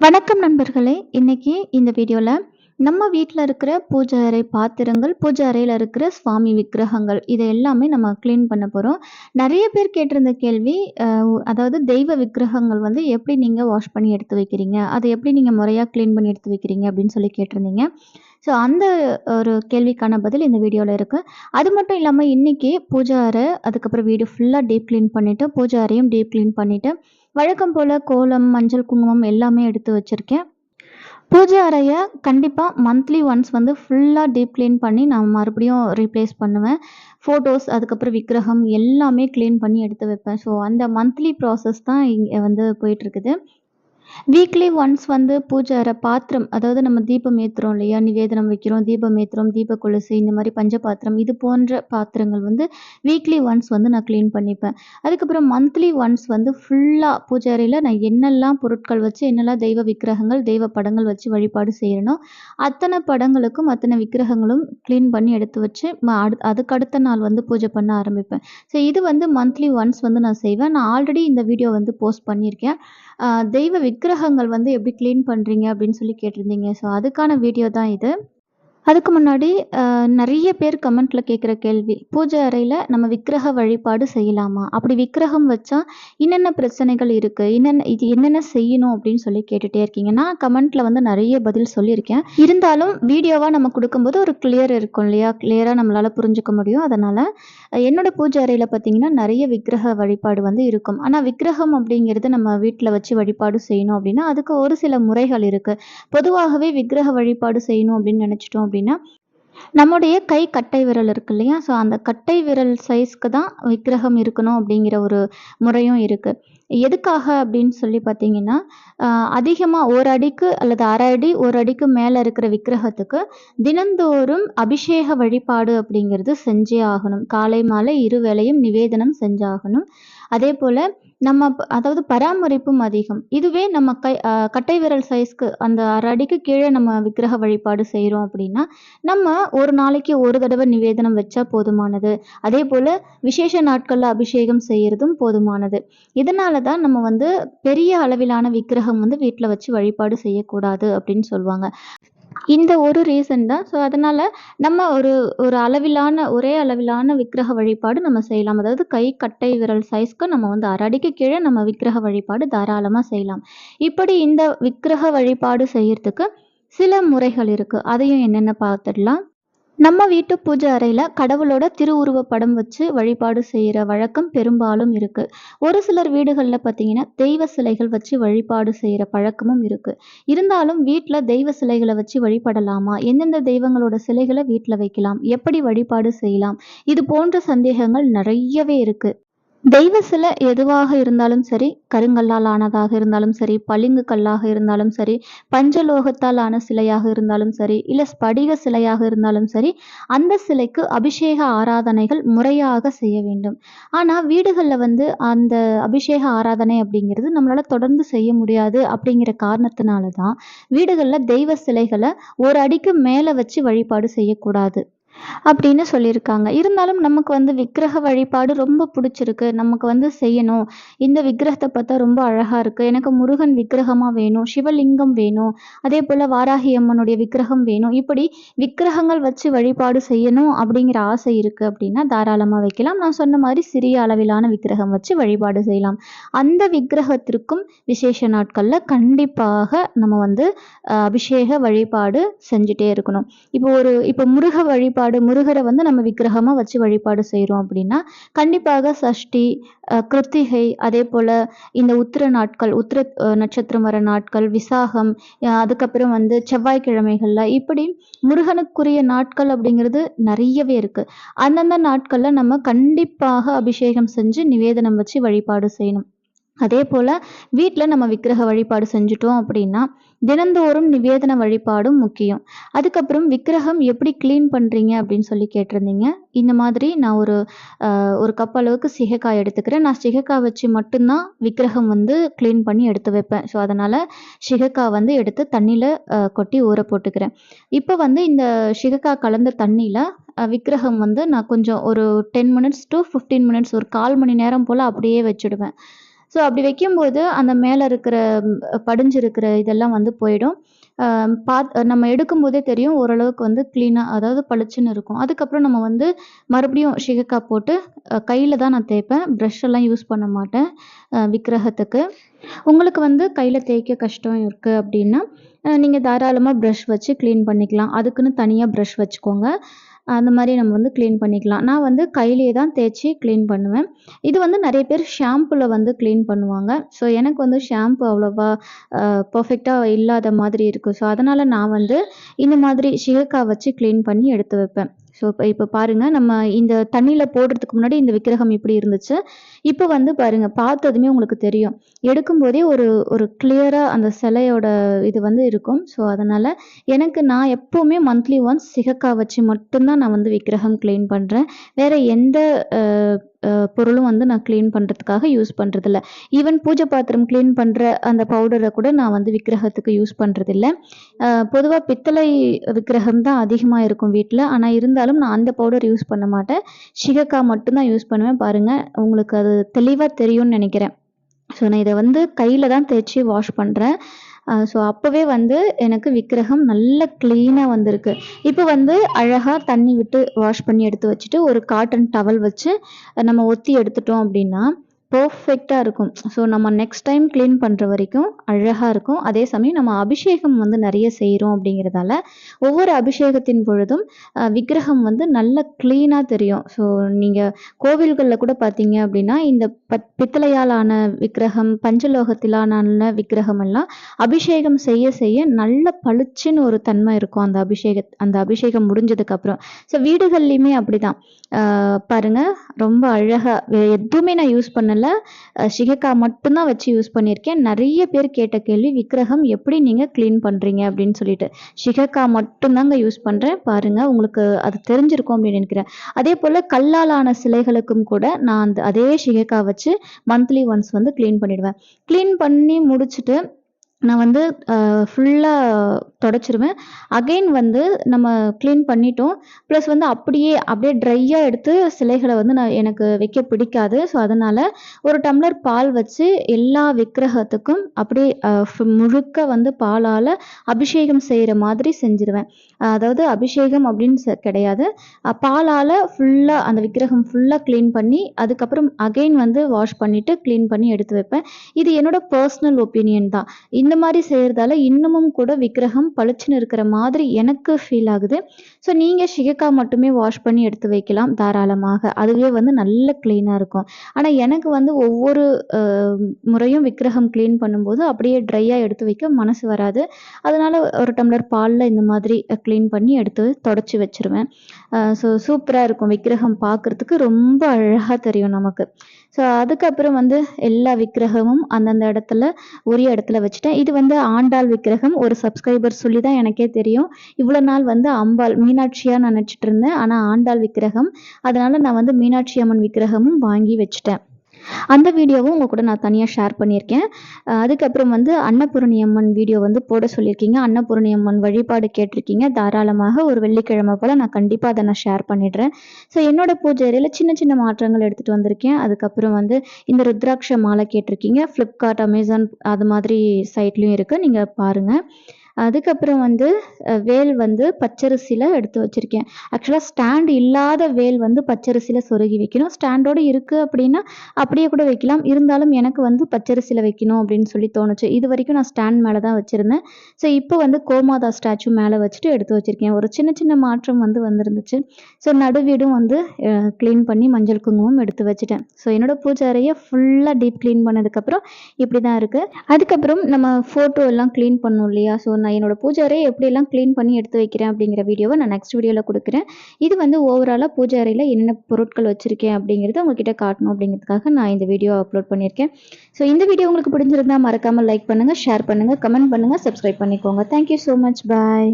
வணக்கம் நண்பர்களே! இன்னைக்கு இந்த வீடியோவில் நம்ம வீட்டில் இருக்கிற பூஜை அறை பாத்திரங்கள், பூஜை அறையில் இருக்கிற சுவாமி விக்கிரகங்கள் இதை எல்லாமே நம்ம க்ளீன் பண்ண போகிறோம் நிறைய பேர் கேட்டிருந்த கேள்வி, அதாவது தெய்வ விக்கிரகங்கள் வந்து எப்படி நீங்கள் வாஷ் பண்ணி எடுத்து வைக்கிறீங்க? அதை எப்படி நீங்கள் முறையாக க்ளீன் பண்ணி எடுத்து வைக்கிறீங்க? அப்படின்னு சொல்லி கேட்டிருந்தீங்க. ஸோ அந்த ஒரு கேள்விக்கான பதில் இந்த வீடியோவில் இருக்கு. அது மட்டும் இல்லாமல் இன்னைக்கு பூஜை அறை, அதுக்கப்புறம் வீடு ஃபுல்லாக டீப் க்ளீன் பண்ணிவிட்டு பூஜை அறையும் டீப் கிளீன் பண்ணிவிட்டு வழக்கம் போல் கோலம், மஞ்சள், குங்குமம் எல்லாமே எடுத்து வச்சுருக்கேன் பூஜை அறையை கண்டிப்பாக மந்த்லி ஒன்ஸ் வந்து ஃபுல்லாக டீப் க்ளீன் பண்ணி நான் மறுபடியும் ரீப்ளேஸ் பண்ணுவேன். ஃபோட்டோஸ், அதுக்கப்புறம் விக்கிரகம் எல்லாமே க்ளீன் பண்ணி எடுத்து வைப்பேன். ஸோ அந்த மந்த்லி ப்ராசஸ் தான் இங்கே வந்து போயிட்டுருக்குது. வீக்லி ஒன்ஸ் வந்து பூஜை அறை பாத்திரம், அதாவது நம்ம தீபம் ஏற்றுறோம் இல்லையா? நிவேதனம் வைக்கிறோம், தீபம் ஏத்துறோம், தீப கொலுசு இந்த மாதிரி பஞ்ச பாத்திரம் இது போன்ற பாத்திரங்கள் வந்து வீக்லி ஒன்ஸ் வந்து நான் க்ளீன் பண்ணிப்பேன். அதுக்கப்புறம் மந்த்லி ஒன்ஸ் வந்து ஃபுல்லாக பூஜை அறையில் நான் என்னெல்லாம் பொருட்கள் வச்சு, என்னெல்லாம் தெய்வ விக்கிரகங்கள், தெய்வ படங்கள் வச்சு வழிபாடு செய்யணும் அத்தனை படங்களுக்கும், அத்தனை விக்கிரகங்களும் கிளீன் பண்ணி எடுத்து வச்சு, ம அடு அதுக்கு அடுத்த நாள் வந்து பூஜை பண்ண ஆரம்பிப்பேன். ஸோ இது வந்து மந்த்லி ஒன்ஸ் வந்து நான் செய்வேன். நான் ஆல்ரெடி இந்த வீடியோ வந்து போஸ்ட் பண்ணியிருக்கேன். தெய்வ தெய்வ விக்கிரகங்கள் வந்து எப்படி கிளீன் பண்ணுறீங்க அப்படின்னு சொல்லி கேட்டிருந்தீங்க. ஸோ அதுக்கான வீடியோ தான் இது. அதுக்கு முன்னாடி நிறைய பேர் கமெண்ட்ல கேட்குற கேள்வி, பூஜை அறையில் நம்ம விக்கிரக வழிபாடு செய்யலாமா? அப்படி விக்கிரகம் வச்சா என்னென்ன பிரச்சனைகள் இருக்கு? என்னென்ன இது என்னென்ன செய்யணும்? அப்படின்னு சொல்லி கேட்டுட்டே இருக்கீங்க. நான் கமெண்ட்ல வந்து நிறைய பதில் சொல்லியிருக்கேன். இருந்தாலும் வீடியோவா நம்ம கொடுக்கும்போது ஒரு கிளியர் இருக்கும் இல்லையா? கிளியரா நம்மளால புரிஞ்சுக்க முடியும். அதனால என்னோட பூஜை அறையில பார்த்தீங்கன்னா, நிறைய விக்கிரக வழிபாடு வந்து இருக்கும். ஆனால் விக்கிரகம் அப்படிங்கிறது நம்ம வீட்டில் வச்சு வழிபாடு செய்யணும் அப்படின்னா, அதுக்கு ஒரு சில முறைகள் இருக்கு. பொதுவாகவே விக்கிரக வழிபாடு செய்யணும் அப்படின்னு நினச்சிட்டோம் அப்படின்னா, நம்முடைய கை கட்டை விரல் இருக்கு இல்லையா? ஸோ அந்த கட்டை விரல் சைஸ்க்கு தான் விக்கிரகம் இருக்கணும் அப்படிங்கிற ஒரு முறையும் இருக்கு. எதுக்காக அப்படின்னு சொல்லி பார்த்தீங்கன்னா, அதிகமாக அதிகமா 1 அடிக்கு அல்லது அரை அடி, ஒரு அடிக்கு மேல இருக்கிற விக்கிரகத்துக்கு தினந்தோறும் அபிஷேக வழிபாடு அப்படிங்கிறது செஞ்சே ஆகணும். காலை, மாலை இரு வேளையும் நிவேதனம் செஞ்சாகணும். அதே போல் நம்ம அதாவது பராமரிப்பும் அதிகம். இதுவே நம்ம கை கட்டை விரல் சைஸ்க்கு அந்த அரை அடிக்கு கீழே நம்ம விக்கிரக வழிபாடு செய்கிறோம் அப்படின்னா, நம்ம ஒரு நாளைக்கு ஒரு தடவை நிவேதனம் வச்சா போதுமானது. அதே போல் விசேஷ நாட்களில் அபிஷேகம் செய்கிறதும் போதுமானது. இதனால தான் நம்ம வந்து பெரிய அளவிலான விக்கிரகம் வந்து வீட்டில் வச்சு வழிபாடு செய்யக்கூடாது அப்படின்னு சொல்லுவாங்க இந்த ஒரு ரீசன் தான். ஸோ அதனால நம்ம ஒரு ஒரு அளவிலான ஒரே அளவிலான விக்கிரக வழிபாடு நம்ம செய்யலாம். அதாவது கை கட்டை விரல் சைஸ்க்கு நம்ம வந்து 1/2 அடிக்கு நம்ம விக்கிரக வழிபாடு தாராளமாக செய்யலாம். இப்படி இந்த விக்கிரக வழிபாடு செய்யறதுக்கு சில முறைகள் இருக்கு. அதையும் என்னென்ன பார்த்துடலாம். நம்ம வீட்டு பூஜை அறையில் கடவுளோட திருவுருவப் படம் வச்சு வழிபாடு செய்கிற வழக்கம் பெரும்பாலும் இருக்குது ஒரு சிலர் வீடுகளில் பார்த்தீங்கன்னா, தெய்வ சிலைகள் வச்சு வழிபாடு செய்கிற பழக்கமும் இருக்குது இருந்தாலும் வீட்டில் தெய்வ சிலைகளை வச்சு வழிபடலாமா? எந்தெந்த தெய்வங்களோட சிலைகளை வீட்டில் வைக்கலாம்? எப்படி வழிபாடு செய்யலாம்? இது போன்ற சந்தேகங்கள் நிறையவே இருக்குது தெய்வ சிலை எதுவாக இருந்தாலும் சரி, கருங்கல்லால் ஆனதாக இருந்தாலும் சரி, பளிங்கு கல்லாக இருந்தாலும் சரி, பஞ்சலோகத்தால் ஆன சிலையாக இருந்தாலும் சரி, இல்லை ஸ்படிக சிலையாக இருந்தாலும் சரி, அந்த சிலைக்கு அபிஷேக ஆராதனைகள் முறையாக செய்ய வேண்டும். ஆனால் வீடுகளில் வந்து அந்த அபிஷேக ஆராதனை அப்படிங்கிறது நம்மளால் தொடர்ந்து செய்ய முடியாது அப்படிங்கிற காரணத்தினால தான், வீடுகளில் தெய்வ சிலைகளை ஒரு அடிக்கு மேலே வச்சு வழிபாடு செய்யக்கூடாது. அப்படின்னு சொல்லியிருக்காங்க. இருந்தாலும் நமக்கு வந்து விக்கிரக வழிபாடு ரொம்ப புடிச்சிருக்கு. நமக்கு வந்து செய்யணும். இந்த விக்கிரகத்தை பார்த்தா ரொம்ப அழகா இருக்கு. எனக்கு முருகன் விக்கிரகமா வேணும். சிவலிங்கம் வேணும். அதே போல வாராகி அம்மனுடைய விக்கிரகம் வேணும். இப்படி விக்கிரகங்கள் வச்சு வழிபாடு செய்யணும் அப்படிங்கிற ஆசை இருக்கு அப்படின்னா, தாராளமா வைக்கலாம். நான் சொன்ன மாதிரி சிறிய அளவிலான விக்கிரகம் வச்சு வழிபாடு செய்யலாம். அந்த விக்கிரகத்திற்கும் விசேஷ நாட்கள்ல கண்டிப்பாக நம்ம வந்து அபிஷேக வழிபாடு செஞ்சுட்டே இருக்கணும். இப்போ ஒரு இப்போ முருக வழிபாடு முருகர வந்து நம்ம விக்கிரகமா வச்சு வழிபாடு செய்யறோம் அப்படின்னா, கண்டிப்பாக சஷ்டி, கிருத்திகை கிருத்திகை, அதேபோல இந்த உத்திர நாட்கள், உத்திர நட்சத்திரம் வர நாட்கள், விசாகம், அதுக்கப்புறம் வந்து செவ்வாய்க்கிழமைகள்ல இப்படி முருகனுக்குரிய நாட்கள் அப்படிங்கிறது நிறையவே இருக்கு. அந்தந்த நாட்கள்ல நம்ம கண்டிப்பாக அபிஷேகம் செஞ்சு நிவேதனம் வச்சு வழிபாடு செய்யணும். அதே போல் வீட்டில் நம்ம விக்கிரக வழிபாடு செஞ்சுட்டோம் அப்படின்னா, தினந்தோறும் நிவேதன வழிபாடும் முக்கியம். அதுக்கப்புறம் விக்கிரகம் எப்படி க்ளீன் பண்ணுறீங்க அப்படின்னு சொல்லி கேட்டிருந்தீங்க. இந்த மாதிரி நான் ஒரு ஒரு கப் அளவுக்கு சிகைக்காய் எடுத்துக்கிறேன். நான் சிகைக்காய் வச்சு மட்டும்தான் விக்கிரகம் வந்து க்ளீன் பண்ணி எடுத்து வைப்பேன். ஸோ அதனால் சிகைக்காய் வந்து எடுத்து தண்ணியில் கொட்டி ஊற போட்டுக்கிறேன். இப்போ வந்து இந்த சிகைக்காய் கலந்த தண்ணியில் விக்கிரகம் வந்து நான் கொஞ்சம் ஒரு 10 மினிட்ஸ் டூ 15 மினிட்ஸ் ஒரு 1/4 மணி நேரம் போல் அப்படியே வச்சுடுவேன். ஸோ அப்படி வைக்கும்போது அந்த மேலே இருக்கிற படிஞ்சிருக்கிற இதெல்லாம் வந்து போயிடும். பாத் நம்ம எடுக்கும்போதே தெரியும் ஓரளவுக்கு வந்து க்ளீனாக அதாவது பளிச்சுன்னு இருக்கும். அதுக்கப்புறம் நம்ம வந்து மறுபடியும் ஷிகக்கா போட்டு கையில் தான் நான் தேய்ப்பேன். ப்ரஷ் எல்லாம் யூஸ் பண்ண மாட்டேன் விக்கிரகத்துக்கு. உங்களுக்கு வந்து கையில் தேய்க்க கஷ்டம் இருக்குது அப்படின்னா நீங்கள் தாராளமாக ப்ரஷ் வச்சு க்ளீன் பண்ணிக்கலாம். அதுக்குன்னு தனியாக ப்ரஷ் வச்சுக்கோங்க. அந்த மாதிரி நம்ம வந்து க்ளீன் பண்ணிக்கலாம். நான் வந்து கையிலேயே தான் தேய்ச்சி க்ளீன் பண்ணுவேன். இது வந்து நிறைய பேர் ஷாம்பில் வந்து க்ளீன் பண்ணுவாங்க. ஸோ எனக்கு வந்து ஷாம்பு அவ்வளோவா பர்ஃபெக்டாக இல்லாத மாதிரி இருக்கும். ஸோ அதனால் நான் வந்து இந்த மாதிரி ஷிகக்கா வச்சு க்ளீன் பண்ணி எடுத்து வைப்பேன். ஸோ இப்போ இப்போ பாருங்கள் நம்ம இந்த தண்ணியில் போடுறதுக்கு முன்னாடி இந்த விக்கிரகம் இப்படி இருந்துச்சு. இப்போ வந்து பாருங்கள் பார்த்ததுமே உங்களுக்கு தெரியும். எடுக்கும்போதே ஒரு ஒரு கிளியராக அந்த சிலையோட இது வந்து இருக்கும். ஸோ அதனால் எனக்கு நான் எப்போவுமே மந்த்லி ஒன்ஸ் சிகக்கா வச்சு மட்டும்தான் நான் வந்து விக்கிரகம் க்ளீன் பண்ணுறேன் வேறு எந்த பொருளும் வந்து நான் க்ளீன் பண்ணுறதுக்காக யூஸ் பண்ணுறதில்ல ஈவன் பூஜை பாத்திரம் க்ளீன் பண்ணுற அந்த பவுடரை கூட நான் வந்து விக்கிரகத்துக்கு யூஸ் பண்ணுறதில்ல பொதுவாக பித்தளை விக்கிரகம் தான் அதிகமாக இருக்கும் வீட்டில் ஆனால் இருந்தாலும் நான் அந்த பவுடர் யூஸ் பண்ண மாட்டேன். ஷிகக்கா மட்டும்தான் யூஸ் பண்ணுவேன். பாருங்கள் உங்களுக்கு அது தெளிவாக தெரியும்னு நினைக்கிறேன். ஸோ நான் இதை வந்து கையில் தான் தேய்ச்சி வாஷ் பண்ணுறேன் ஸோ அப்போவே வந்து எனக்கு விக்கிரகம் நல்ல க்ளீனாக வந்திருக்கு. இப்போ வந்து அழகாக தண்ணி விட்டு வாஷ் பண்ணி எடுத்து வச்சுட்டு ஒரு காட்டன் டவல் வச்சு நம்ம ஒத்தி எடுத்துட்டோம் அப்படின்னா பர்ஃபெக்டாக இருக்கும். ஸோ நம்ம நெக்ஸ்ட் டைம் க்ளீன் பண்ணுற வரைக்கும் அழகாக இருக்கும். அதே சமயம் நம்ம அபிஷேகம் வந்து நிறைய செய்கிறோம் அப்படிங்கிறதால ஒவ்வொரு அபிஷேகத்தின் பொழுதும் விக்கிரகம் வந்து நல்ல க்ளீனாக தெரியும். ஸோ நீங்கள் கோவில்களில் கூட பார்த்தீங்க அப்படின்னா இந்த பத் பித்தளையால் ஆன விக்கிரகம் பஞ்சலோகத்திலான விக்கிரகம் எல்லாம் அபிஷேகம் செய்ய செய்ய நல்ல பளிச்சுன்னு ஒரு தன்மை இருக்கும் அந்த அபிஷேக அந்த அபிஷேகம் முடிஞ்சதுக்கப்புறம் ஸோ வீடுகள்லையுமே அப்படி தான் பாருங்கள் ரொம்ப அழகாக எதுவுமே நான் யூஸ் பண்ணல. பண்ணல ஷிகக்கா மட்டும்தான் வச்சு யூஸ் பண்ணியிருக்கேன். நிறைய பேர் கேட்ட கேள்வி விக்கிரகம் எப்படி நீங்கள் க்ளீன் பண்ணுறீங்க அப்படின்னு சொல்லிட்டு. ஷிகக்கா மட்டும்தாங்க யூஸ் பண்ணுறேன் பாருங்கள் உங்களுக்கு அது தெரிஞ்சிருக்கும் அப்படின்னு நினைக்கிறேன். அதே போல் கல்லாலான சிலைகளுக்கும் கூட நான் அந்த அதே ஷிகக்கா வச்சு மந்த்லி ஒன்ஸ் வந்து க்ளீன் பண்ணிடுவேன். க்ளீன் பண்ணி முடிச்சுட்டு நான் வந்து ஃபுல்லாக தொடச்சிருவேன். அகைன் வந்து நம்ம க்ளீன் பண்ணிட்டோம். ப்ளஸ் வந்து அப்படியே அப்படியே ட்ரையாக எடுத்து சிலைகளை வந்து நான் எனக்கு வைக்க பிடிக்காது. ஸோ அதனால் ஒரு டம்ளர் பால் வச்சு எல்லா விக்கிரகத்துக்கும் அப்படியே முழுக்க வந்து பாலால் அபிஷேகம் செய்கிற மாதிரி செஞ்சுருவேன். அதாவது அபிஷேகம் அப்படின்னு கிடையாது. பாலால் ஃபுல்லாக அந்த விக்கிரகம் ஃபுல்லாக க்ளீன் பண்ணி அதுக்கப்புறம் அகைன் வந்து வாஷ் பண்ணிவிட்டு க்ளீன் பண்ணி எடுத்து வைப்பேன். இது என்னோட பர்சனல் ஒப்பீனியன் தான். இந்த மாதிரி செய்கிறதால இன்னமும் கூட விக்கிரகம் பளிச்சுன்னு இருக்கிற மாதிரி எனக்கு ஃபீல் ஆகுது. ஸோ நீங்கள் ஷிகக்கா மட்டுமே வாஷ் பண்ணி எடுத்து வைக்கலாம் தாராளமாக. அதுவே வந்து நல்ல க்ளீனாக இருக்கும். ஆனால் எனக்கு வந்து ஒவ்வொரு முறையும் விக்கிரகம் க்ளீன் பண்ணும்போது அப்படியே ட்ரையாக எடுத்து வைக்க மனசு வராது. அதனால் ஒரு டம்ளர் பாலில் இந்த மாதிரி க்ளீன் பண்ணி எடுத்து தொடச்சி வச்சுருவேன். ஸோ சூப்பராக இருக்கும் விக்கிரகம் பார்க்குறதுக்கு ரொம்ப அழகாக தெரியும் நமக்கு. ஸோ அதுக்கப்புறம் வந்து எல்லா விக்கிரகமும் அந்தந்த இடத்துல ஒரே இடத்துல வச்சுட்டேன். இது வந்து ஆண்டாள் விக்கிரகம். ஒரு சப்ஸ்கிரைபர் சொல்லி தான் எனக்கே தெரியும். இவ்வளோ நாள் வந்து அம்பாள் மீனாட்சியாக நினச்சிட்டு இருந்தேன். ஆனால் ஆண்டாள் விக்கிரகம். அதனால் நான் வந்து மீனாட்சி அம்மன் விக்கிரகமும் வாங்கி வச்சுட்டேன். அந்த வீடியோவும் உங்கள் கூட நான் தனியாக ஷேர் பண்ணியிருக்கேன். அதுக்கப்புறம் வந்து அன்னபூரணி அம்மன் வீடியோ வந்து போட சொல்லியிருக்கீங்க. அன்னபூரணி அம்மன் வழிபாடு கேட்டிருக்கீங்க. தாராளமாக ஒரு வெள்ளிக்கிழமை போல் நான் கண்டிப்பாக அதை நான் ஷேர் பண்ணிடுறேன். ஸோ என்னோட பூஜை அறையில் சின்ன சின்ன மாற்றங்கள் எடுத்துகிட்டு வந்திருக்கேன். அதுக்கப்புறம் வந்து இந்த ருத்ராட்ச மாலை கேட்டிருக்கீங்க. ஃப்ளிப்கார்ட் அமேசான் அது மாதிரி சைட்லேயும் இருக்குது நீங்கள் பாருங்கள் அதுக்கப்புறம் வந்து வேல் வந்து பச்சரிசியில் எடுத்து வச்சுருக்கேன். ஆக்சுவலாக ஸ்டாண்ட் இல்லாத வேல் வந்து பச்சரிசியில் சொருகி வைக்கணும். ஸ்டாண்டோடு இருக்குது அப்படின்னா அப்படியே கூட வைக்கலாம். இருந்தாலும் எனக்கு வந்து பச்சரிசியில் வைக்கணும் அப்படின்னு சொல்லி தோணுச்சு. இது வரைக்கும் நான் ஸ்டாண்ட் மேலே தான் வச்சுருந்தேன். ஸோ இப்போ வந்து கோமாதா ஸ்டாச்சு மேலே வச்சுட்டு எடுத்து வச்சுருக்கேன். ஒரு சின்ன சின்ன மாற்றம் வந்து வந்துருந்துச்சு. ஸோ நடுவீடும் வந்து க்ளீன் பண்ணி மஞ்சள் குங்குமம் எடுத்து வச்சுட்டேன். ஸோ என்னோடய பூஜை அறையை ஃபுல்லாக டீப் க்ளீன் பண்ணதுக்கப்புறம் இப்படி தான் இருக்குது அதுக்கப்புறம் நம்ம ஃபோட்டோ எல்லாம் க்ளீன் பண்ணோம் இல்லையா? ஸோ நான் என்னோடய பூஜை எப்படியெல்லாம் க்ளீன் பண்ணி எடுத்து வைக்கிறேன் அப்படிங்கிற வீடியோவை நான் நெக்ஸ்ட் வீடியோவில் கொடுக்குறேன். இது வந்து ஓவராலாக பூஜை அறையில் என்னென்ன பொருட்கள் வச்சுருக்கேன் அப்படிங்கிறத உங்ககிட்ட காட்டணும் அப்படிங்கிறதுக்காக நான் இந்த வீடியோ அப்லோட் பண்ணியிருக்கேன். ஸோ இந்த வீடியோ உங்களுக்கு பிடிச்சிருந்தால் மறக்காமல் லைக் பண்ணுங்கள் ஷேர் பண்ணுங்கள் கமெண்ட் பண்ணுங்கள் சப்ஸ்கிரைப் பண்ணிக்கோங்க. Thank you so much bye